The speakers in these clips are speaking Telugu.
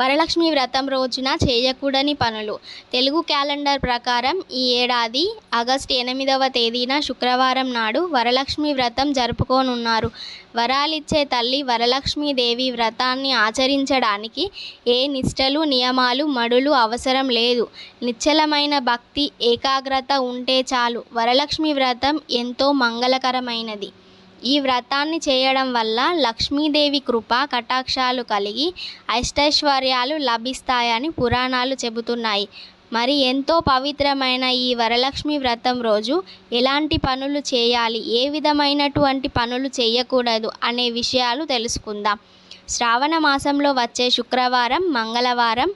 వరలక్ష్మి వ్రతం రోజున చేయకూడని పనులు. తెలుగు క్యాలెండర్ ప్రకారం ఈ ఏడాది ఆగస్టు ఎనిమిదవ తేదీన శుక్రవారం నాడు వరలక్ష్మి వ్రతం జరుపుకోనున్నారు. వరాలిచ్చే తల్లి వరలక్ష్మీదేవి వ్రతాన్ని ఆచరించడానికి ఏ నిష్టలు నియమాలు మడులు అవసరం లేదు. నిశ్చలమైన భక్తి ఏకాగ్రత ఉంటే చాలు. వరలక్ష్మి వ్రతం ఎంతో మంగళకరమైనది. ఈ వ్రతాన్ని చేయడం వల్ల లక్ష్మీదేవి కృప కటాక్షాలు కలిగి అష్టైశ్వర్యాలు లభిస్తాయని పురాణాలు చెబుతున్నాయి. మరి ఎంతో పవిత్రమైన ఈ వరలక్ష్మి వ్రతం రోజు ఎలాంటి పనులు చేయాలి? ఏ విధమైనటువంటి పనులు చేయకూడదు అనే విషయాలు తెలుసుకుందాం. శ్రావణ మాసంలో వచ్చే శుక్రవారం మంగళవారం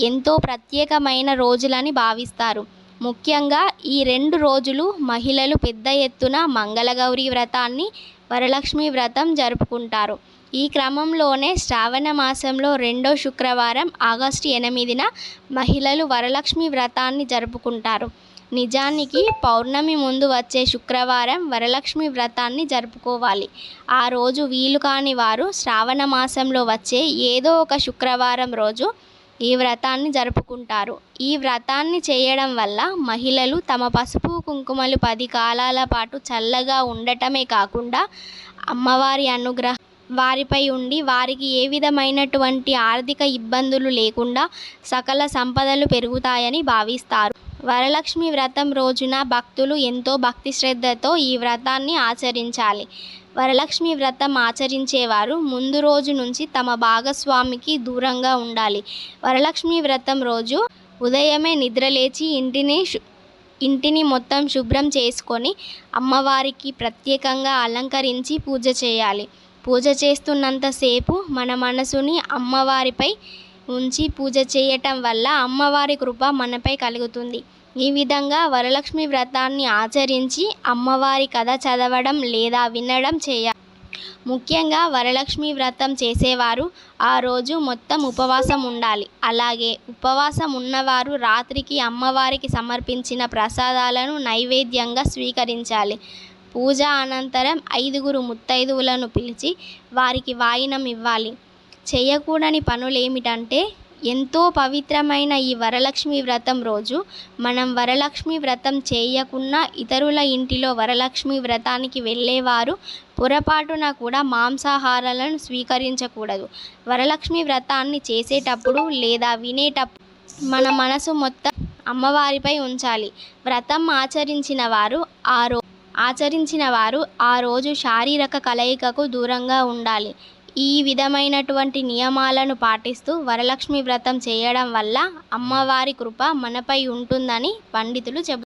ఎంతో ప్రత్యేకమైన రోజులని భావిస్తారు. ముఖ్యంగా ఈ రెండు రోజులు మహిళలు పెద్ద ఎత్తున మంగళగౌరి వ్రతాన్ని వరలక్ష్మి వ్రతం జరుపుకుంటారు. ఈ క్రమంలోనే శ్రావణ మాసంలో రెండో శుక్రవారం ఆగస్టు ఎనిమిదిన మహిళలు వరలక్ష్మి వ్రతాన్ని జరుపుకుంటారు. నిజానికి పౌర్ణమి ముందు వచ్చే శుక్రవారం వరలక్ష్మి వ్రతాన్ని జరుపుకోవాలి. ఆ రోజు వీలు కాని వారు శ్రావణ మాసంలో వచ్చే ఏదో ఒక శుక్రవారం రోజు ఈ వ్రతాన్ని జరుపుకుంటారు. ఈ వ్రతాన్ని చేయడం వల్ల మహిళలు తమ పసుపు కుంకుమలు పది కాలాల పాటు చల్లగా ఉండటమే కాకుండా అమ్మవారి అనుగ్రహం వారిపై ఉండి వారికి ఏ విధమైనటువంటి ఆర్థిక ఇబ్బందులు లేకుండా సకల సంపదలు పెరుగుతాయని భావిస్తారు. వరలక్ష్మి వ్రతం రోజున భక్తులు ఎంతో భక్తి శ్రద్ధతో ఈ వ్రతాన్ని ఆచరించాలి. వరలక్ష్మి వ్రతం ఆచరించేవారు ముందు రోజు నుంచి తమ భాగస్వామికి దూరంగా ఉండాలి. వరలక్ష్మి వ్రతం రోజు ఉదయమే నిద్రలేచి ఇంటిని ఇంటిని మొత్తం శుభ్రం చేసుకొని అమ్మవారికి ప్రత్యేకంగా అలంకరించి పూజ చేయాలి. పూజ చేస్తున్నంతసేపు మన మనసుని అమ్మవారిపై ఉంచి పూజ చేయటం వల్ల అమ్మవారి కృప మనపై కలుగుతుంది. ఈ విధంగా వరలక్ష్మి వ్రతాన్ని ఆచరించి అమ్మవారి కథ చదవడం లేదా వినడం చేయాలి ముఖ్యంగా వరలక్ష్మి వ్రతం చేసేవారు ఆ రోజు మొత్తం ఉపవాసం ఉండాలి. అలాగే ఉపవాసం ఉన్నవారు రాత్రికి అమ్మవారికి సమర్పించిన ప్రసాదాలను నైవేద్యంగా స్వీకరించాలి. పూజ అనంతరం ఐదుగురు ముత్తైదువులను పిలిచి వారికి వాయినం ఇవ్వాలి. చేయకూడని పనులు ఏమిటంటే ఎంతో పవిత్రమైన ఈ వరలక్ష్మి వ్రతం రోజు. మనం వరలక్ష్మి వ్రతం చేయకున్నా ఇతరుల ఇంటిలో వరలక్ష్మి వ్రతానికి వెళ్ళేవారు. పొరపాటున కూడా మాంసాహారాలను స్వీకరించకూడదు. వరలక్ష్మి వ్రతాన్ని చేసేటప్పుడు లేదా వినేటప్పుడు మన మనసు మొత్తం అమ్మవారిపై ఉంచాలి. వ్రతం ఆచరించిన వారు ఆ రో ఆచరించిన వారు ఆ రోజు శారీరక కలయికకు దూరంగా ఉండాలి. ఈ విధమైనటువంటి నియమాలను పాటిస్తూ వరలక్ష్మి వ్రతం చేయడం వల్ల అమ్మవారి కృప మనపై ఉంటుందని పండితులు చెబుతారు